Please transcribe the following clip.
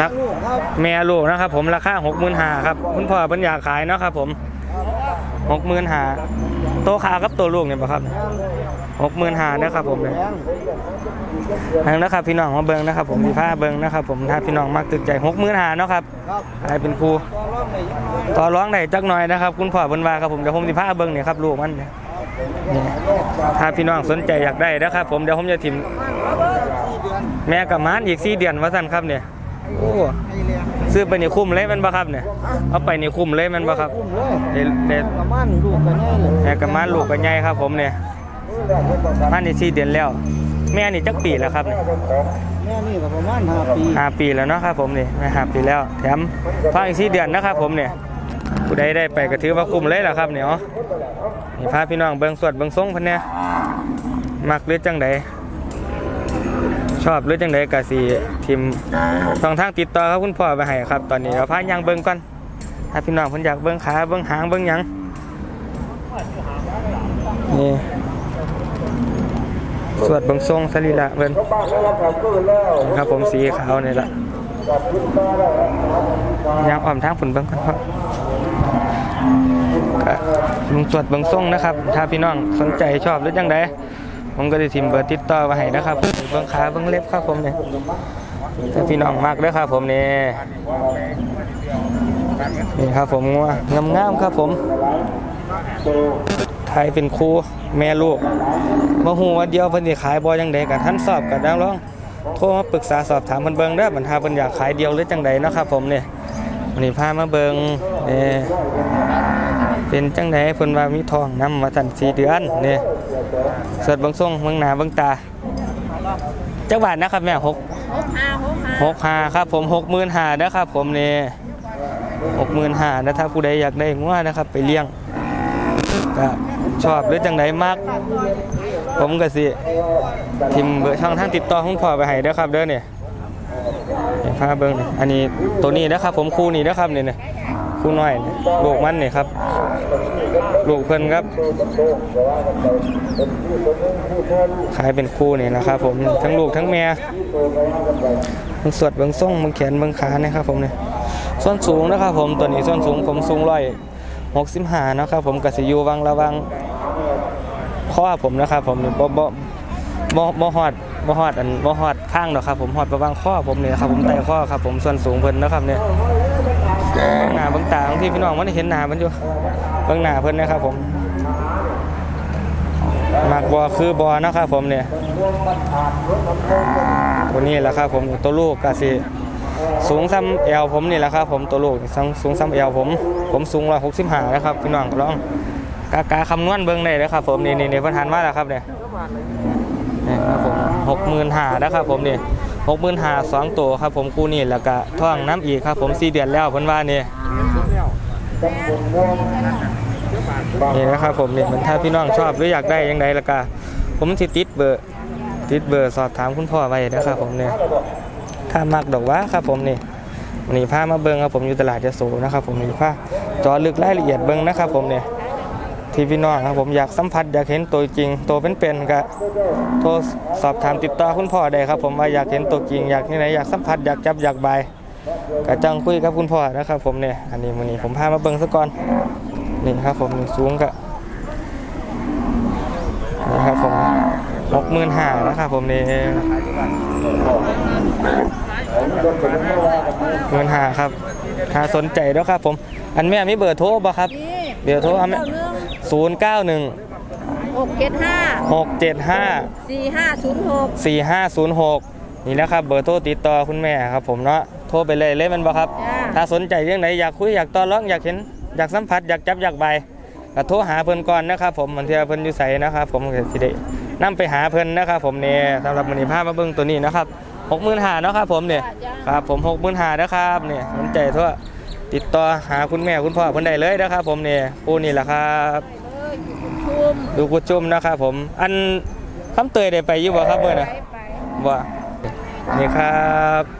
รักลูกครับแม่ลูกนะครับผมราคาหกหมื่นหาครับ คุณพ่อเพิ่นอยากขายเนาะครับผมหกหมื่นหาโตขากับตัวลูกเนี่ยป่ะครับหกหมื่นหานะครับผมเนี่ยแพงทางนะครับพี่น้องมาเบิ้งนะครับ ผมมีผ้าเบิ้งนะครับ ผมถ้าพี่น้องมักตึกใจหกหมื่นหาเนาะครับครับอะไรเป็นครูก็ร้องในต่อร้องได้จักหน่อยนะครับ คุณพ่อเพิ่นว่าครับผมเดี๋ยวผมสิพาเบิ้งเนี่ยครับลูกมันเนี่ยนี่ถ้าพี่น้องสนใจอยากได้นะครับ ผมเดี๋ยวผมจะถิ่มสี่เดือนแม่กับม้านอีกสี่เดือนว่าสั่นครับเนี่ย โอ้ให้เลี้ยงซื้อไปนี่คุ้มเลยแมันบ่ครับเนี่ยเอาไปนี่คุ้มเลยแมันบ่ครับอุ้มเลยเด็ดเด็ดประมาณลูกกันแน่เลยแม่กับม้านลูกกันใหญ่ครับ ผมเนี่ยม้านนี่สี่เดือนแล้ว แม่นี่จักปีแล้วครับเนี่ยแม่นี่ก็ประมาณห้าปีห้าปีแล้วเนาะครับ ผมนี่แม่ห้าปีแล้ว แถมฟังอีกสี่เดือนนะครับ ผมเนี่ยผู้ใดได้ไปก็ถือว่าคุ้มเลยแหละครับเนี่ยอ๋อนี่พาพี่น้องเบิ่งสวดเบิ่งทรงเพิ่นเนี่ยมักหรือจังใด ชอบหรือจังใดก็สิทิมช่องทางติดต่อครับคุณพ่อไปให้ครับ ตอนนี้เราพายังเบิ่งก่อนถ้าพี่น้องเพิ่นอยากเบิ่งขาเบิ่งหางเบิ่งหยังนี่สวดเบิ่งทรงสรีระเพิ่นครับผมสีขาวนี่แหละยางอ่อมทางฝนเบิ้งกันครับลุงสวดเบิ้งส่งนะครับ ถ้าพี่น้องสนใจชอบหรือจังใด ผมก็จะทิมเบอร์ติดต่อมาให้นะครับเบิ้องขาเบิ้องเล็บครับผมเนี่ยถ้าพี่น้องมากเด้อครับผมเนี่ยนี่ครับผมงัวงามๆครับผมไทยเป็นครูแม่ลูกมาหูว่าเดียวเพิ่นสิขายบ่จังใดกับท่านสอบกับนักร้องโทรมาปรึกษาสอบถามเพิ่นเบิ่งเด้บรรทาเพิ่นอยากขายเดียวหรือจังใดนะครับผมเนี่ยวันนี้พามาเบิ่งเนี่เป็นจังใดเพิ่นว่ามีทองนำมาสั่น4เดือนเนี่ย สดเบิ่งทรงเบิ่งหน้าเบิ่งตาจักบาทนะครับแม่6หกห้าหกห้าครับผม65,000นห่านะครับผมนี่65,000นห่านะถ้าผู้ใดอยากได้งัวนะครับ ไปเลี้ยงก็ชอบหรือจังใดมาก ผมก็สิทิมเบอร์ช่องทางติดต่อของพ่อไปให้เด้อครับเด้อเนี่ยนี่พาเบิ่งอันนี้ตัวนี้นะครับผมคู่นี้นะครับเนี่ย คู่น้อยนี่ลูกมันนี่ครับลูกเพิ่นครับ ขายเป็นคู่นี่นะครับผมทั้งลูกทั้งแม่เบิ่งสวดเบิ่งส่งเบิ่งแขนเบิ่งขานะครับผมเนี่ยส่วนสูงนะครับผมตัวนี้ส่วนสูงผมสูงร้อยหกสิบห้านะครับผมกสิยูวังระวังข้อผมนะครับผมนี่บ่บ่บ่บ่ฮอดบ่ฮอดอันบ่ฮอดข้างดอกครับผมฮอดประวางข้อผมเนี่ยครับผมไต่ข้อครับผมส่วนสูงเพิ่นนะครับเนี่ย หน้าเบิ่งตาบางทีพี่น้องมันได้เห็นหน้ามันอยู่เบิ่งหน้าเพิ่นนะครับผมมักบ่คือบ่นะครับผมเนี่ยตัวนี้แหละครับผมตัวลูกก็สิสูงซ้ำเอวผมนี่แหละครับผมตัวลูกสูงซ้ำเอวผม ผมสูง165นะครับพี่น้องลองกากาคำนวณเบิ้งได้เลยครับผมนี่นี่นี่เพิ่นหันมาแล้วครับเนี่ยนี่ครับผมหกหมื่นห้านะครับผมนี่ หกหมื่นห้าสองตัวครับผมคู่นี่แล้วก็ท่องน้ำอีกครับผมสี่เดือนแล้วเพิ่นว่านี่นี่นะครับผมนี่มันถ้าพี่น้องชอบหรืออยากได้ยังไงแล้วก็ผมสิติดเบอร์ติดเบอร์สอบถามคุณพ่อไว้นะครับผมเนี่ยถ้ามักดอกว่าครับผมนี่วันนี้ามาเบิ้งครับผมอยู่ตลาดยะโสนะครับผมนี่พาจอลึกรายละเอียดเบิ้งนะครับผมเนี่ย ที่พี่น้องครับผมอยากสัมผัสอยากเห็นตัวจริงตัวเป็นๆก็โทรสอบถามติดต่อคุณพ่อได้ครับ ผมว่าอยากเห็นตัวจริงอยากที่ไหนอยากสัมผัสอยากจับอยากใบายก็จังคุยกับคุณพ่อนะครับ ผมเนี่ยอันนี้มื้อนี้ผมพามาเบิ่งซะก่อนนี่ครับ ผมสูงก็นี่ครับผมหกหมื่นห้านะครับผมนี่หมื่นห้าครับถ้าสนใจแล้วครับ ผม อันแม่มีเบอร์โทรบ่ครับเดี๋ยวโทรอาไหม เก้าหนึ่งศูนย์เก้าหนึ่งหกเจ็ดห้าหกเจ็ดห้าสี่ห้าศูนย์หกสี่ห้าศูนย์หกนี่นะครับเบอร์โทรติดต่อคุณแม่ครับผมเนาะโทรไปเลยเลยแมันบ่ครับ จ้าถ้าสนใจเรื่องไหนอยากคุยอยากต่อรองอยากเห็นอยากสัมผัสอยากจับอยากใบก็โทรหาเพิ่นก่อนนะครับผมมันเทื่อเพิ่นอยู่ไสนะครับผมก็สิได้นำไปหาเพิ่นนะครับผมเนี่ยสำหรับมื้อนี้พามาเบิ่งตัวนี้นะครับ65,000เนาะครับผมเนี่ยครับผม65,000นะครับเนี่ยสนใจโทั่วติดต่อหาคุณแม่คุณพ่อเพิ่นได้เลยนะครับผมเนี่ยผู้นี่แหละครับเอออยู่ชุ มดูกุจุ่มนะครับผม อันคำเตยได้ไปอยู่บ่ครับเมื่อไปน่ะไปว่านี่ครับ